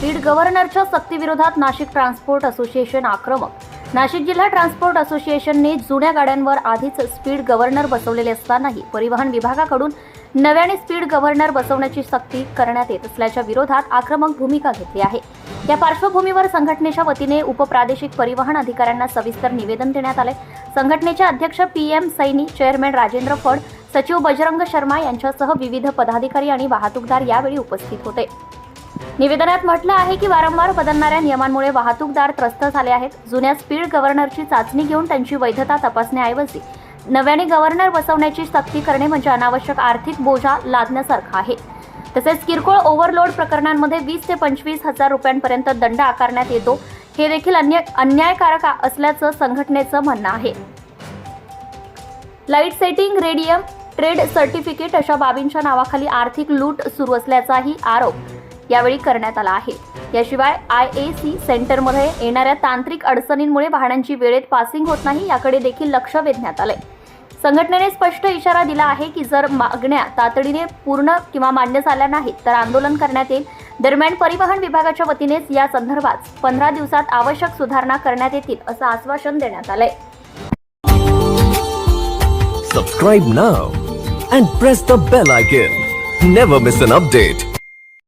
Speed गव्हर्नरच्या सक्तीविरोधात Nashik transport association आक्रमक. नाशिक जिल्हा ट्रान्सपोर्ट असोसिएशनने जुन्या गाड्यांवर आधीच स्पीड गव्हर्नर बसवलेले असतानाही परिवहन विभागाकडून नव्याने स्पीड गव्हर्नर बसवण्याची सक्ती करण्यात येत असल्याच्या विरोधात आक्रमक भूमिका घेतली आहे. या पार्श्वभूमीवर संघटनेच्या वतीने उपप्रादेशिक परिवहन अधिकाऱ्यांना सविस्तर निवेदन देण्यात आले. संघटनेचे अध्यक्ष P M Saini chairman Rajendra Phad सचिव बजरंग शर्मा यांच्यासह विविध पदाधिकारी आणि वाहतूकदार यावेळी उपस्थित होते. निवेदनात म्हटलं आहे की वारंवार बदलणाऱ्या नियमांमुळे वाहतूकदार त्रस्त झाले आहेत. जुन्या स्पीड गव्हर्नरची चाचणी घेऊन त्यांची वैधता तपासण्याऐवजी नव्याने गव्हर्नर बसवण्याची सक्ती करणे म्हणजे अनावश्यक आर्थिक बोजा लादण्यासारखा आहे. तसेच किरकोळ ओव्हरलोड प्रकरणांमध्ये वीस ते पंचवीस हजार रुपयांपर्यंत दंड आकारण्यात येतो. हे देखील अन्य अन्यायकारक असल्याचं संघटनेचं म्हणणं आहे. Light setting radium trade certificate अशा बाबींच्या नावाखाली आर्थिक लूट सुरू असल्याचाही आरोप. यावेळी करण्यात आला आहे. याशिवाय आय ए सी सेंटरमध्ये येणाऱ्या तांत्रिक अडचणींमुळे वाहनांची वेळेत पासिंग होत नाही याकडे देखील लक्ष वेधण्यात आले संघटनेने स्पष्ट इशारा दिला आहे की जर मागण्या तातडीने पूर्ण किंवा मान्य झाल्या नाहीत तर आंदोलन करण्यात येईल. दरम्यान परिवहन विभागाच्या वतीनेच या संदर्भात पंधरा दिवसात आवश्यक सुधारणा करण्यात येतील असं आश्वासन देण्यात आलंय. Subscribe now and press the bell icon never miss an update